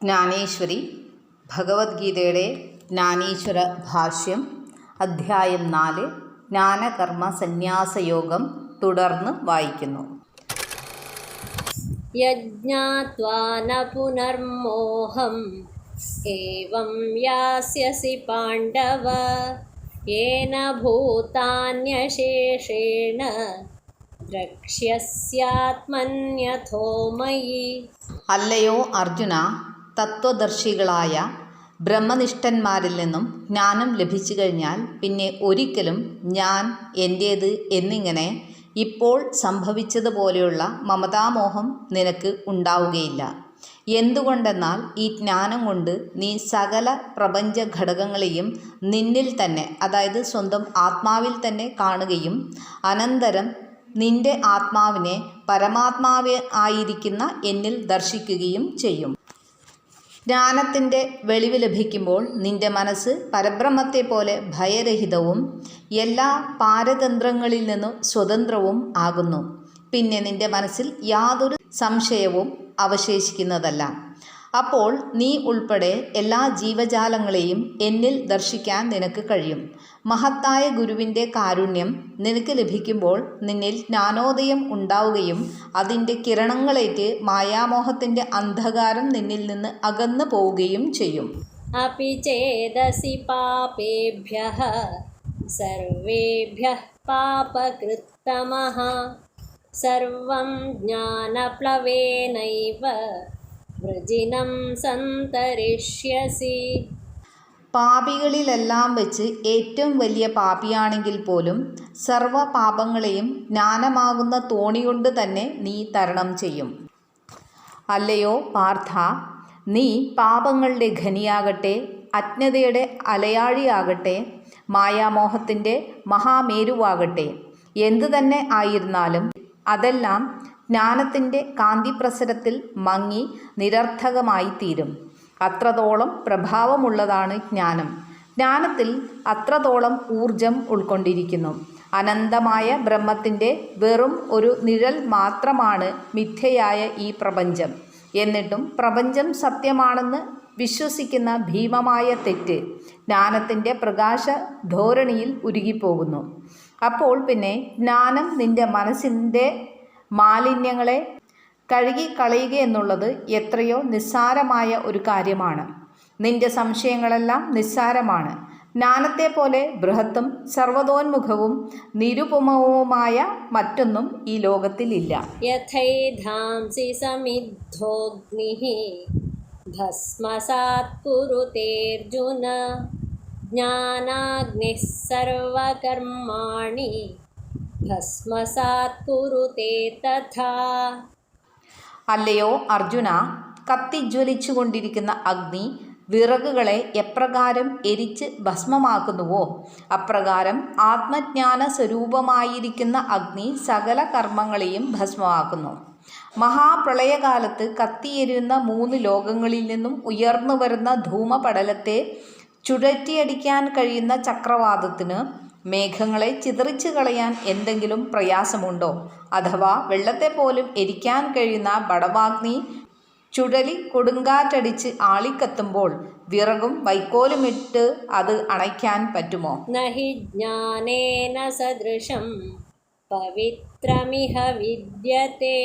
ജ്ഞാനേശ്വരി ഭഗവത്ഗീതയുടെ ജ്ഞാനേശ്വര ഭാഷ്യം അധ്യായം നാല് ജ്ഞാനകർമ്മ സന്യാസയോഗം തുടർന്ന് വായിക്കുന്നു. യജ്ഞാത്വാന പുനർമോഹം ഏവം യാസ്യസി പാണ്ഡവ യേന ഭൂതാന്യശേഷേണ ദ്രക്ഷ്യസ്യാത്മന്യഥോ മയി അല്ലയോ അർജുന തത്വദർശികളായ ബ്രഹ്മനിഷ്ഠന്മാരിൽ നിന്നും ജ്ഞാനം ലഭിച്ചു കഴിഞ്ഞാൽ പിന്നെ ഒരിക്കലും ഞാൻ എന്റേത് എന്നിങ്ങനെ ഇപ്പോൾ സംഭവിച്ചതുപോലെയുള്ള മമതാമോഹം നിനക്ക് ഉണ്ടാവുകയില്ല. എന്തുകൊണ്ടെന്നാൽ ഈ ജ്ഞാനം കൊണ്ട് നീ സകല പ്രപഞ്ച ഘടകങ്ങളെയും നിന്നിൽ തന്നെ അതായത് സ്വന്തം ആത്മാവിൽ തന്നെ കാണുകയും അനന്തരം നിന്റെ ആത്മാവിനെ പരമാത്മാവ് ആയിരിക്കുന്ന എന്നിൽ ദർശിക്കുകയും ചെയ്യും. ജ്ഞാനത്തിന്റെ വെളിവ് ലഭിക്കുമ്പോൾ നിന്റെ മനസ്സ് പരബ്രഹ്മത്തെ പോലെ ഭയരഹിതവും എല്ലാ പാരതന്ത്രങ്ങളിൽ നിന്നും സ്വതന്ത്രവും ആകുന്നു. പിന്നെ നിന്റെ മനസ്സിൽ യാതൊരു സംശയവും അവശേഷിക്കുന്നതല്ല. അപ്പോൾ നീ ഉൾപ്പെടെ എല്ലാ ജീവജാലങ്ങളെയും എന്നിൽ ദർശിക്കാൻ നിനക്ക് കഴിയും. മഹത്തായ ഗുരുവിന്റെ കാരുണ്യം നിനക്ക് ലഭിക്കുമ്പോൾ നിന്നിൽ ജ്ഞാനോദയം ഉണ്ടാവുകയും അതിന്റെ കിരണങ്ങളേറ്റ് മായാമോഹത്തിന്റെ അന്ധകാരം നിന്നിൽ നിന്ന് അകന്നു പോവുകയും ചെയ്യും. അപി ചേതസി പാപേഭ്യ സർവേഭ്യ പാപകൃത്തമ സർവം ജ്ഞാനപ്ലവേനൈവ വൃജിനം സന്തരിഷ്യസി. പാപികളിലെല്ലാം വെച്ച് ഏറ്റവും വലിയ പാപിയാണെങ്കിൽ പോലും സർവ പാപങ്ങളെയും ജ്ഞാനമാകുന്ന തോണി കൊണ്ട് തന്നെ നീ തരണം ചെയ്യും. അല്ലയോ പാർത്ഥ നീ പാപങ്ങളുടെ ഖനിയാകട്ടെ അജ്ഞതയുടെ അലയാഴിയാകട്ടെ മായാമോഹത്തിന്റെ മഹാമേരുവാകട്ടെ എന്തു തന്നെ ആയിരുന്നാലും അതെല്ലാം ജ്ഞാനത്തിന്റെ കാന്തിപ്രസരത്തിൽ മങ്ങി നിരർത്ഥകമായി തീരും അത്രത്തോളം പ്രഭാവമുള്ളതാണ് ജ്ഞാനം. ജ്ഞാനത്തിൽ അത്രത്തോളം ഊർജം ഉൾക്കൊണ്ടിരിക്കുന്നു. അനന്തമായ ബ്രഹ്മത്തിന്റെ വെറും ഒരു നിഴൽ മാത്രമാണ് മിഥ്യയായ ഈ പ്രപഞ്ചം. എന്നിട്ടും പ്രപഞ്ചം സത്യമാണെന്ന് വിശ്വസിക്കുന്ന ഭീമമായ തെറ്റ് ജ്ഞാനത്തിന്റെ പ്രകാശ ധോരണിയിൽ ഉരുകിപ്പോകുന്നു. അപ്പോൾ പിന്നെ ജ്ഞാനം നിന്റെ മനസ്സിന്റെ മാലിന്യങ്ങളെ കഴുകി കളയുക എന്നുള്ളത് എത്രയോ നിസ്സാരമായ ഒരു കാര്യമാണ്. നിന്റെ സംശയങ്ങളെല്ലാം നിസ്സാരമാണ്. ജ്ഞാനത്തെ പോലെ ബൃഹത്തും സർവതോന്മുഖവും നിരുപമവുമായ മറ്റൊന്നും ഈ ലോകത്തിലില്ല. യഥൈധാംസി സമിദ്ധോഗ്നി ജ്ഞാനാഗ്നി സർവകർമാണി ഭസ്മസാത് തഥാ. അല്ലയോ അർജുന കത്തിജ്വലിച്ചുകൊണ്ടിരിക്കുന്ന അഗ്നി വിറകുകളെ എപ്രകാരം എരിച്ച് ഭസ്മമാക്കുന്നുവോ? അപ്രകാരം ആത്മജ്ഞാന സ്വരൂപമായിരിക്കുന്ന അഗ്നി സകല കർമ്മങ്ങളെയും ഭസ്മമാക്കുന്നു. മഹാപ്രളയകാലത്ത് കത്തിയെരിയുന്ന മൂന്ന് ലോകങ്ങളിൽ നിന്നും ഉയർന്നു വരുന്ന ധൂമപടലത്തെ ചുഴറ്റിയടിക്കാൻ കഴിയുന്ന ചക്രവാതത്തിന് മേഘങ്ങളെ ചിതറിച്ചു കളയാൻ എന്തെങ്കിലും പ്രയാസമുണ്ടോ? അഥവാ വെള്ളത്തെ പോലും എരിക്കാൻ കഴിയുന്ന ബടവാഗ്നി ചുഴലി കൊടുങ്കാറ്റടിച്ച് ആളിക്കത്തുമ്പോൾ വിറകും വൈക്കോലുമിട്ട് അത് അണയ്ക്കാൻ പറ്റുമോ? നഹി ജ്ഞാനേന സദൃശം പവിത്രമിഹ വിദ്യത്തെ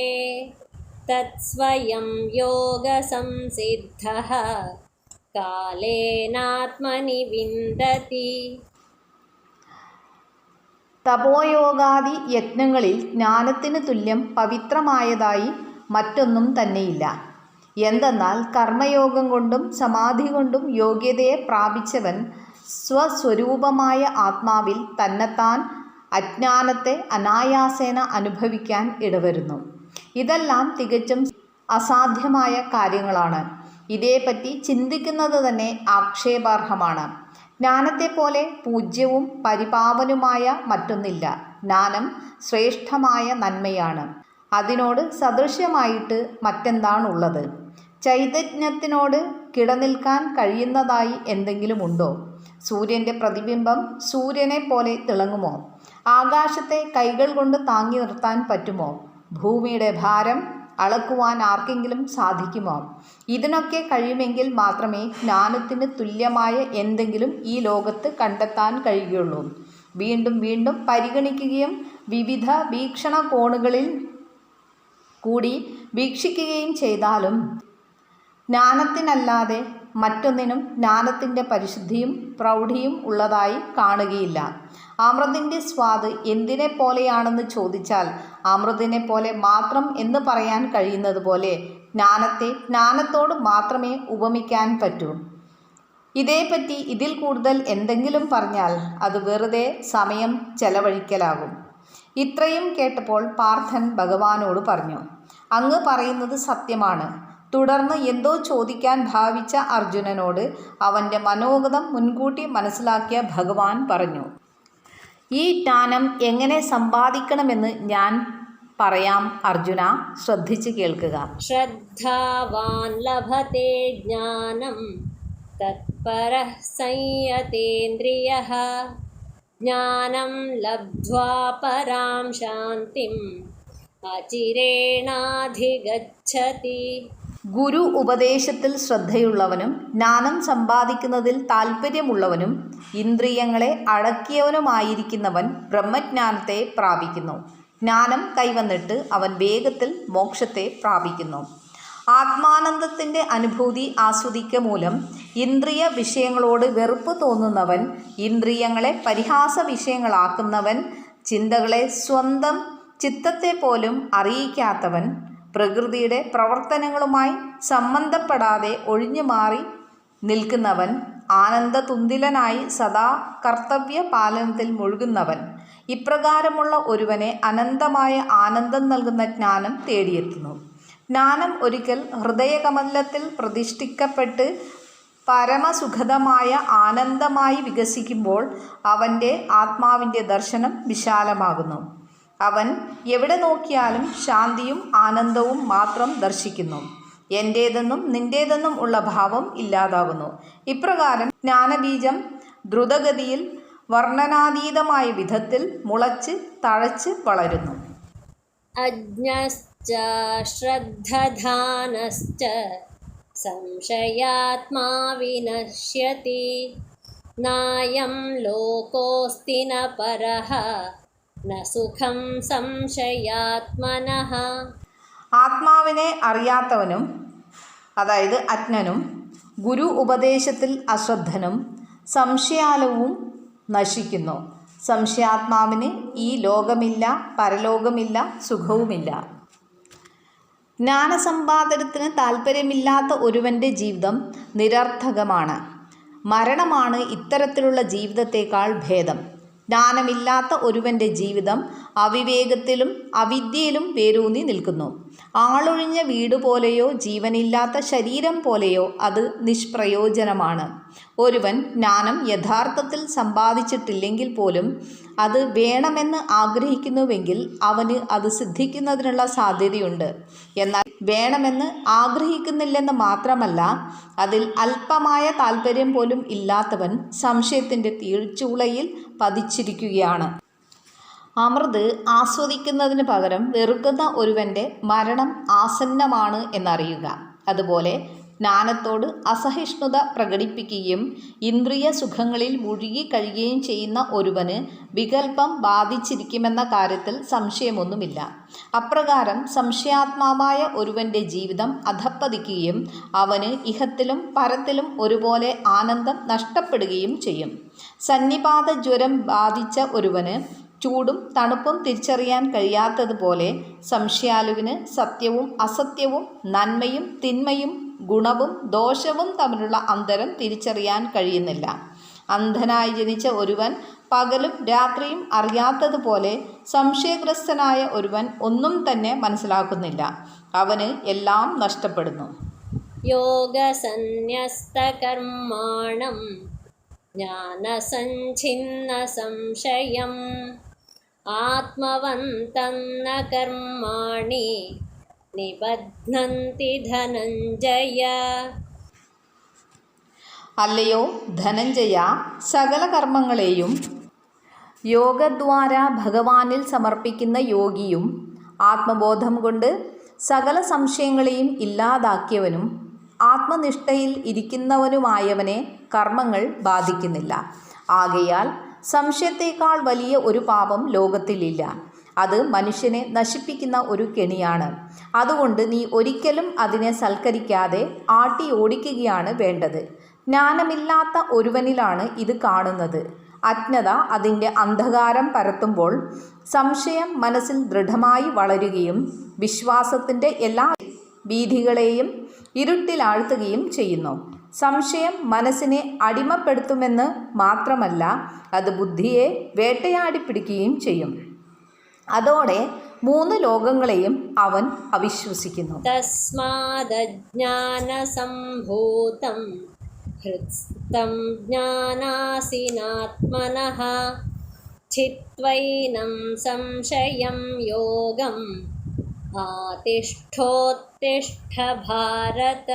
തത്സ്വയം യോഗസംസിദ്ധ. കാലേനാത്മനി വിന്ദതി. തപോയോഗാദി യജ്ഞങ്ങളിൽ ജ്ഞാനത്തിന് തുല്യം പവിത്രമായതായി മറ്റൊന്നും തന്നെയില്ല. എന്തെന്നാൽ കർമ്മയോഗം കൊണ്ടും സമാധി കൊണ്ടും യോഗ്യതയെ പ്രാപിച്ചവൻ സ്വസ്വരൂപമായ ആത്മാവിൽ തന്നെത്താൻ അജ്ഞാനത്തെ അനായാസേന അനുഭവിക്കാൻ ഇടവരുന്നു. ഇതെല്ലാം തികച്ചും അസാധ്യമായ കാര്യങ്ങളാണ്. ഇതേപ്പറ്റി ചിന്തിക്കുന്നത് തന്നെ ആക്ഷേപാർഹമാണ്. ജ്ഞാനത്തെപ്പോലെ പൂജ്യവും പരിപാവനുമായ മറ്റൊന്നില്ല. ജ്ഞാനം ശ്രേഷ്ഠമായ നന്മയാണ്. അതിനോട് സദൃശ്യമായിട്ട് മറ്റെന്താണുള്ളത്? ചൈതന്യത്തിനോട് കിടനിൽക്കാൻ കഴിയുന്നതായി എന്തെങ്കിലും ഉണ്ടോ? സൂര്യന്റെ പ്രതിബിംബം സൂര്യനെ പോലെ തിളങ്ങുമോ? ആകാശത്തെ കൈകൾ കൊണ്ട് താങ്ങി നിർത്താൻ പറ്റുമോ? ഭൂമിയുടെ ഭാരം അളക്കുവാൻ ആർക്കെങ്കിലും സാധിക്കുമോ? ഇതിനൊക്കെ കഴിയുമെങ്കിൽ മാത്രമേ ജ്ഞാനത്തിന് തുല്യമായ എന്തെങ്കിലും ഈ ലോകത്ത് കണ്ടെത്താൻ കഴിയുകയുള്ളൂ വീണ്ടും വീണ്ടും പരിഗണിക്കുകയും വിവിധ വീക്ഷണകോണുകളിൽ കൂടി വീക്ഷിക്കുകയും ചെയ്താലും ജ്ഞാനത്തിനല്ലാതെ മറ്റൊന്നിനും ജ്ഞാനത്തിന്റെ പരിശുദ്ധിയും പ്രൗഢിയും ഉള്ളതായി കാണുകയില്ല. അമൃതിന്റെ സ്വാദ് എന്തിനെ പോലെയാണെന്ന് ചോദിച്ചാൽ അമൃതിനെ പോലെ മാത്രം എന്ന് പറയാൻ കഴിയുന്നത് പോലെ ജ്ഞാനത്തെ ജ്ഞാനത്തോട് മാത്രമേ ഉപമിക്കാൻ പറ്റൂ. ഇതേപ്പറ്റി ഇതിൽ കൂടുതൽ എന്തെങ്കിലും പറഞ്ഞാൽ അത് വെറുതെ സമയം ചെലവഴിക്കലാകും. ഇത്രയും കേട്ടപ്പോൾ പാർത്ഥൻ ഭഗവാനോട് പറഞ്ഞു അങ്ങ് പറയുന്നത് സത്യമാണ്. തുടർന്ന് എന്തോ ചോദിക്കാൻ ഭാവിച്ച അർജുനനോട് അവന്റെ മനോഗതം മുൻകൂട്ടി മനസ്സിലാക്കിയ ഭഗവാൻ പറഞ്ഞു. ഈ ജ്ഞാനം എങ്ങനെ സമ്പാദിക്കണമെന്ന് ഞാൻ പറയാം അർജുന. ശ്രദ്ധിച്ചു കേൾക്കുക. ശ്രദ്ധാവാൻ ലഭത്തെ ജ്ഞാനം തത്പര സംയതേന്ദ്രിയ. ജ്ഞാനം ലബ്ധ്വാ പരാം ശാന്തിം അചിരേണാധിഗച്ഛതി. ഗുരു ഉപദേശത്തിൽ ശ്രദ്ധയുള്ളവനും ജ്ഞാനം സമ്പാദിക്കുന്നതിൽ താൽപ്പര്യമുള്ളവനും ഇന്ദ്രിയങ്ങളെ അടക്കിയവനുമായിരിക്കുന്നവൻ ബ്രഹ്മജ്ഞാനത്തെ പ്രാപിക്കുന്നു. ജ്ഞാനം കൈവന്നിട്ട് അവൻ വേഗത്തിൽ മോക്ഷത്തെ പ്രാപിക്കുന്നു. ആത്മാനന്ദത്തിന്റെ അനുഭൂതി ആസ്വദിക്ക മൂലം ഇന്ദ്രിയ വിഷയങ്ങളോട് വെറുപ്പ് തോന്നുന്നവൻ ഇന്ദ്രിയങ്ങളെ പരിഹാസ വിഷയങ്ങളാക്കുന്നവൻ ചിന്തകളെ സ്വന്തം ചിത്തത്തെ പോലും അറിയിക്കാത്തവൻ പ്രകൃതിയുടെ പ്രവർത്തനങ്ങളുമായി സംബന്ധപ്പെടാതെ ഒഴിഞ്ഞു മാറി നിൽക്കുന്നവൻ ആനന്ദ ആനന്ദതുന്തിലനായി സദാ കർത്തവ്യ പാലനത്തിൽ മുഴുകുന്നവൻ. ഇപ്രകാരമുള്ള ഒരുവനെ അനന്തമായ ആനന്ദം നൽകുന്ന ജ്ഞാനം തേടിയെത്തുന്നു. ജ്ഞാനം ഒരിക്കൽ ഹൃദയകമലത്തിൽ പ്രതിഷ്ഠിക്കപ്പെട്ട് പരമസുഖതമായ ആനന്ദമായി വികസിക്കുമ്പോൾ അവന്റെ ആത്മാവിന്റെ ദർശനം വിശാലമാകുന്നു. അവൻ എവിടെ നോക്കിയാലും ശാന്തിയും ആനന്ദവും മാത്രം ദർശിക്കുന്നു. എന്റേതെന്നും നിന്റേതെന്നും ഉള്ള ഭാവം ഇല്ലാതാകുന്നു ഇപ്രകാരം ജ്ഞാനബീജം ദ്രുതഗതിയിൽ വർണനാതീതമായ വിധത്തിൽ മുളച്ച് തഴച്ച് വളരുന്നു. അജ്ഞശ്ച ശ്രദ്ധധാനശ്ച നായം ലോകോസ്തിന പരഹ ന സുഖം സംശയാത്മനഃ. ആത്മാവിനെ അറിയാത്തവനും അതായത് അജ്ഞനും ഗുരു ഉപദേശത്തിൽ അശ്രദ്ധനും സംശയാലവും നശിക്കുന്നു. സംശയാത്മാവിന് ഈ ലോകമില്ല പരലോകമില്ല സുഖവുമില്ല. ജ്ഞാനസമ്പാദനത്തിന് താല്പര്യമില്ലാത്ത ഒരുവന്റെ ജീവിതം നിരർത്ഥകമാണ്. മരണമാണ് ഇത്തരത്തിലുള്ള ജീവിതത്തേക്കാൾ ഭേദം. ജ്ഞാനമില്ലാത്ത ഒരുവന്റെ ജീവിതം അവിവേകത്തിലും അവിദ്യയിലും വേരൂന്നി നിൽക്കുന്നു. ആളൊഴിഞ്ഞ വീട് പോലെയോ ജീവനില്ലാത്ത ശരീരം പോലെയോ അത് നിഷ്പ്രയോജനമാണ്. ഒരുവൻ ജ്ഞാനം യഥാർത്ഥത്തിൽ സമ്പാദിച്ചിട്ടില്ലെങ്കിൽ പോലും അത് വേണമെന്ന് ആഗ്രഹിക്കുന്നുവെങ്കിൽ അവന് അത് സിദ്ധിക്കുന്നതിനുള്ള സാധ്യതയുണ്ട്. എന്നാൽ വേണമെന്ന് ആഗ്രഹിക്കുന്നില്ലെന്ന് മാത്രമല്ല അതിൽ അല്പമായ താല്പര്യം പോലും ഇല്ലാത്തവൻ സംശയത്തിന്റെ തീഴ്ചൂളയിൽ പതിച്ചിരിക്കുകയാണ്. അമൃത് ആസ്വദിക്കുന്നതിന് പകരം വെറുക്കുന്ന ഒരുവന്റെ മരണം ആസന്നമാണ് എന്നറിയുക. അതുപോലെ ജ്ഞാനത്തോട് അസഹിഷ്ണുത പ്രകടിപ്പിക്കുകയും ഇന്ദ്രിയ സുഖങ്ങളിൽ മുഴുകി കഴിയുകയും ചെയ്യുന്ന ഒരുവന് വികല്പം ബാധിച്ചിരിക്കുമെന്ന കാര്യത്തിൽ സംശയമൊന്നുമില്ല. അപ്രകാരം സംശയാത്മാവായ ഒരുവന്റെ ജീവിതം അധപ്പതിക്കുകയും അവന് ഇഹത്തിലും പരത്തിലും ഒരുപോലെ ആനന്ദം നഷ്ടപ്പെടുകയും ചെയ്യും. സന്നിപാത ജ്വരം ബാധിച്ച ഒരുവന് ചൂടും തണുപ്പും തിരിച്ചറിയാൻ കഴിയാത്തതുപോലെ സംശയാലുവിന് സത്യവും അസത്യവും നന്മയും തിന്മയും ഗുണവും ദോഷവും തമ്മിലുള്ള അന്തരം തിരിച്ചറിയാൻ കഴിയുന്നില്ല. അന്ധനായി ജനിച്ച ഒരുവൻ പകലും രാത്രിയും അറിയാത്തതുപോലെ സംശയഗ്രസ്തനായ ഒരുവൻ ഒന്നും തന്നെ മനസ്സിലാക്കുന്നില്ല. അവന് എല്ലാം നഷ്ടപ്പെടുന്നു. യോഗസന്യസ്തകർമാണം ജ്ഞാനസഞ്ചിന്ന സംശയം आत्मवन्तं न कर्माणि निबध्नन्ति धनञ्जय അല്ലയോ ധനഞ്ജയ സകല കർമ്മങ്ങളെയും യോഗദ്വാര ഭഗവാനിൽ സമർപ്പിക്കുന്ന യോഗിയും ആത്മബോധം കൊണ്ട് സകല സംശയങ്ങളെയും ഇല്ലാതാക്കിയവനും ആത്മനിഷ്ഠയിൽ ഇരിക്കുന്നവനുമായവനെ കർമ്മങ്ങൾ ബാധിക്കുന്നില്ല ആകയാൽ സംശയത്തേക്കാൾ വലിയ ഒരു പാപം ലോകത്തിലില്ല. അത് മനുഷ്യനെ നശിപ്പിക്കുന്ന ഒരു കെണിയാണ്. അതുകൊണ്ട് നീ ഒരിക്കലും അതിനെ സൽക്കരിക്കാതെ ആട്ടി ഓടിക്കുകയാണ് വേണ്ടത്. ജ്ഞാനമില്ലാത്ത ഒരുവനിലാണ് ഇത് കാണുന്നത്. അജ്ഞത അതിന്റെ അന്ധകാരം പരത്തുമ്പോൾ സംശയം മനസ്സിൽ ദൃഢമായി വളരുകയും വിശ്വാസത്തിന്റെ എല്ലാ വീഥികളെയും ഇരുട്ടിലാഴ്ത്തുകയും ചെയ്യുന്നു. സംശയം മനസ്സിനെ അടിമപ്പെടുത്തുമെന്ന് മാത്രമല്ല അത് ബുദ്ധിയെ വേട്ടയാടിപ്പിടിക്കുകയും ചെയ്യും. അതോടെ മൂന്ന് ലോകങ്ങളെയും അവൻ അവിശ്വസിക്കുന്നു. തസ്മാദജ്ഞാനസംഭൂതം ജ്ഞാനാസിനാത്മനഃ ചിത്വൈനം സംശയം യോഗം ആതിഷ്ഠോത്തിഷ്ഠ ഭാരത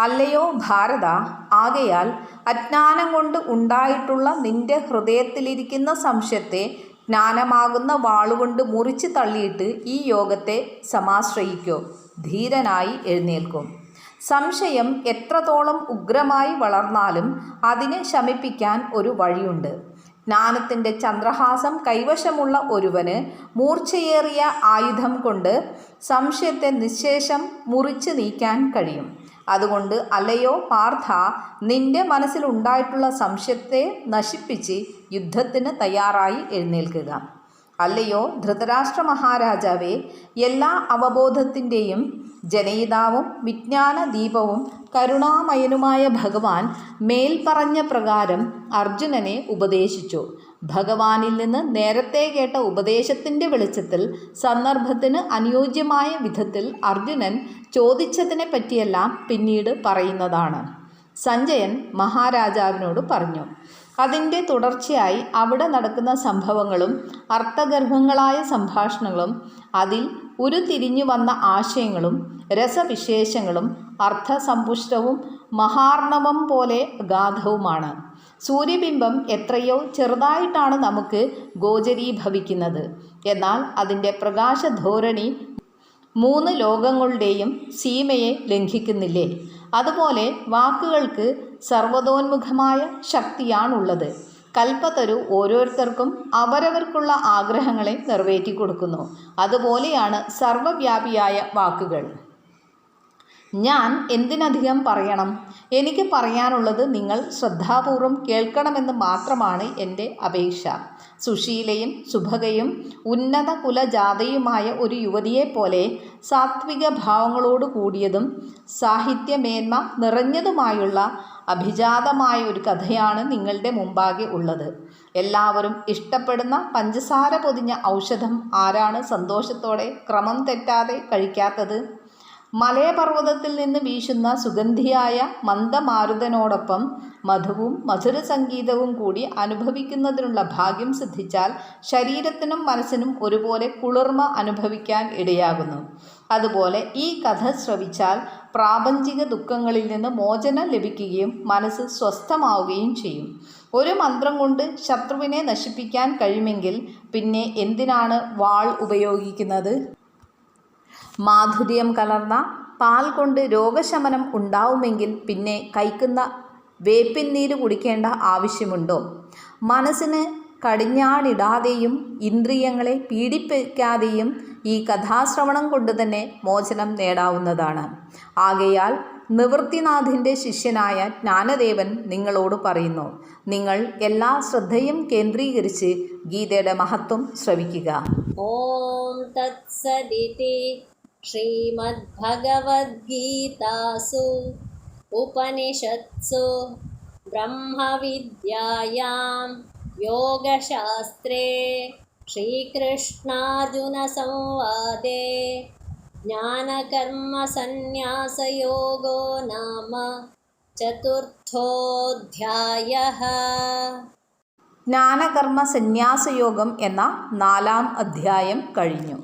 അല്ലയോ ഭാരത ആകയാൽ അജ്ഞാനം കൊണ്ട് ഉണ്ടായിട്ടുള്ള നിന്റെ ഹൃദയത്തിലിരിക്കുന്ന സംശയത്തെ ജ്ഞാനമാകുന്ന വാളുകൊണ്ട് മുറിച്ച് തള്ളിയിട്ട് ഈ യോഗത്തെ സമാശ്രയിക്കോ. ധീരനായി എഴുന്നേൽക്കും. സംശയം എത്രത്തോളം ഉഗ്രമായി വളർന്നാലും അതിനെ ശമിപ്പിക്കാൻ ഒരു വഴിയുണ്ട്. ജ്ഞാനത്തിന്റെ ചന്ദ്രഹാസം കൈവശമുള്ള ഒരുവന് മൂർച്ചയേറിയ ആയുധം കൊണ്ട് സംശയത്തെ നിശേഷം മുറിച്ച് നീക്കാൻ കഴിയും. അതുകൊണ്ട് അല്ലയോ പാർത്ഥ നിന്റെ മനസ്സിലുണ്ടായിട്ടുള്ള സംശയത്തെ നശിപ്പിച്ച് യുദ്ധത്തിന് തയ്യാറായി എഴുന്നേൽക്കുക. അല്ലയോ ധൃതരാഷ്ട്ര മഹാരാജാവെ എല്ലാ അവബോധത്തിന്റെയും ജനയിതാവും വിജ്ഞാന ദീപവും കരുണാമയനുമായ ഭഗവാൻ മേൽപ്പറഞ്ഞ പ്രകാരം അർജുനനെ ഉപദേശിച്ചു. ഭഗവാനിൽ നിന്ന് നേരത്തെ കേട്ട ഉപദേശത്തിന്റെ വെളിച്ചത്തിൽ സന്ദർഭത്തിന് അനുയോജ്യമായ വിധത്തിൽ അർജുനൻ ചോദിച്ചതിനെ പറ്റിയെല്ലാം പിന്നീട് പറയുന്നതാണ്. സഞ്ജയൻ മഹാരാജാവിനോട് പറഞ്ഞു അതിന്റെ തുടർച്ചയായി അവിടെ നടക്കുന്ന സംഭവങ്ങളും അർത്ഥഗർഭങ്ങളായ സംഭാഷണങ്ങളും അതിൽ ഉരുതിരിഞ്ഞു വന്ന ആശയങ്ങളും രസവിശേഷങ്ങളും അർത്ഥസമ്പുഷ്ടവും മഹാർണവം പോലെ ഗാധവുമാണ്. സൂര്യബിംബം എത്രയോ ചെറുതായിട്ടാണ് നമുക്ക് ഗോചരീഭവിക്കുന്നത്. എന്നാൽ അതിന്റെ പ്രകാശധോരണി മൂന്ന് ലോകങ്ങളുടെയും സീമയെ ലംഘിക്കുന്നില്ലേ? അതുപോലെ വാക്കുകൾക്ക് സർവതോന്മുഖമായ ശക്തിയാണുള്ളത്. കൽപ്പത്തരു ഓരോരുത്തർക്കും അവരവർക്കുള്ള ആഗ്രഹങ്ങളെ നിറവേറ്റി കൊടുക്കുന്നു അതുപോലെയാണ് സർവവ്യാപിയായ വാക്കുകൾ. ഞാൻ എന്തിനധികം പറയണം? എനിക്ക് പറയാനുള്ളത് നിങ്ങൾ ശ്രദ്ധാപൂർവം കേൾക്കണമെന്ന് മാത്രമാണ് എന്റെ അപേക്ഷ. സുശീലയും സുഭകയും ഉന്നത കുലജാതയുമായ ഒരു യുവതിയെപ്പോലെ സാത്വിക ഭാവങ്ങളോട് കൂടിയതും സാഹിത്യമേന്മ നിറഞ്ഞതുമായുള്ള അഭിജാതമായ ഒരു കഥയാണ് നിങ്ങളുടെ മുമ്പാകെ ഉള്ളത്. എല്ലാവരും ഇഷ്ടപ്പെടുന്ന പഞ്ചസാര പൊതിഞ്ഞ ഔഷധം ആരാണ് സന്തോഷത്തോടെ ക്രമം തെറ്റാതെ കഴിക്കാത്തത്? മലയപർവതത്തിൽ നിന്ന് വീശുന്ന സുഗന്ധിയായ മന്ദമാരുതനോടൊപ്പം മധുവും മധുര സംഗീതവും കൂടി അനുഭവിക്കുന്നതിനുള്ള ഭാഗ്യം സിദ്ധിച്ചാൽ ശരീരത്തിനും മനസ്സിനും ഒരുപോലെ കുളിർമ അനുഭവിക്കാൻ ഇടയാകുന്നു. അതുപോലെ ഈ കഥ ശ്രവിച്ചാൽ പ്രാപഞ്ചിക ദുഃഖങ്ങളിൽ നിന്ന് മോചനം ലഭിക്കുകയും മനസ്സ് സ്വസ്ഥമാവുകയും ചെയ്യും. ഒരു മന്ത്രം കൊണ്ട് ശത്രുവിനെ നശിപ്പിക്കാൻ കഴിയുമെങ്കിൽ പിന്നെ എന്തിനാണ് വാൾ ഉപയോഗിക്കുന്നത്? മാധുര്യം കലർന്ന പാൽ കൊണ്ട് രോഗശമനം ഉണ്ടാവുമെങ്കിൽ പിന്നെ കൈക്കുന്ന വേപ്പിൻ നീര് കുടിക്കേണ്ട ആവശ്യമുണ്ടോ? മനസ്സിന് കടിഞ്ഞാടിടാതെയും ഇന്ദ്രിയങ്ങളെ പീഡിപ്പിക്കാതെയും ഈ കഥാശ്രവണം കൊണ്ട് തന്നെ മോചനം നേടാവുന്നതാണ്. ആകയാൽ നിവൃത്തിനാഥിന്റെ ശിഷ്യനായ ജ്ഞാനദേവൻ നിങ്ങളോട് പറയുന്നു നിങ്ങൾ എല്ലാ ശ്രദ്ധയും കേന്ദ്രീകരിച്ച് ഗീതയുടെ മഹത്വം ശ്രവിക്കുക. ഓം തത്സദിതി श्रीमद्भगवद्गीतासु उपनिषत्सु ब्रह्मविद्यायां योगशास्त्रे श्रीकृष्णार्जुनसंवादे ज्ञानकर्मसन्न्यासयोगो नाम चतुर्थोऽध्यायः ജ്ഞാനകർമ്മ സന്യാസയോഗം എന്ന നാലാം അധ്യായം കഴിഞ്ഞു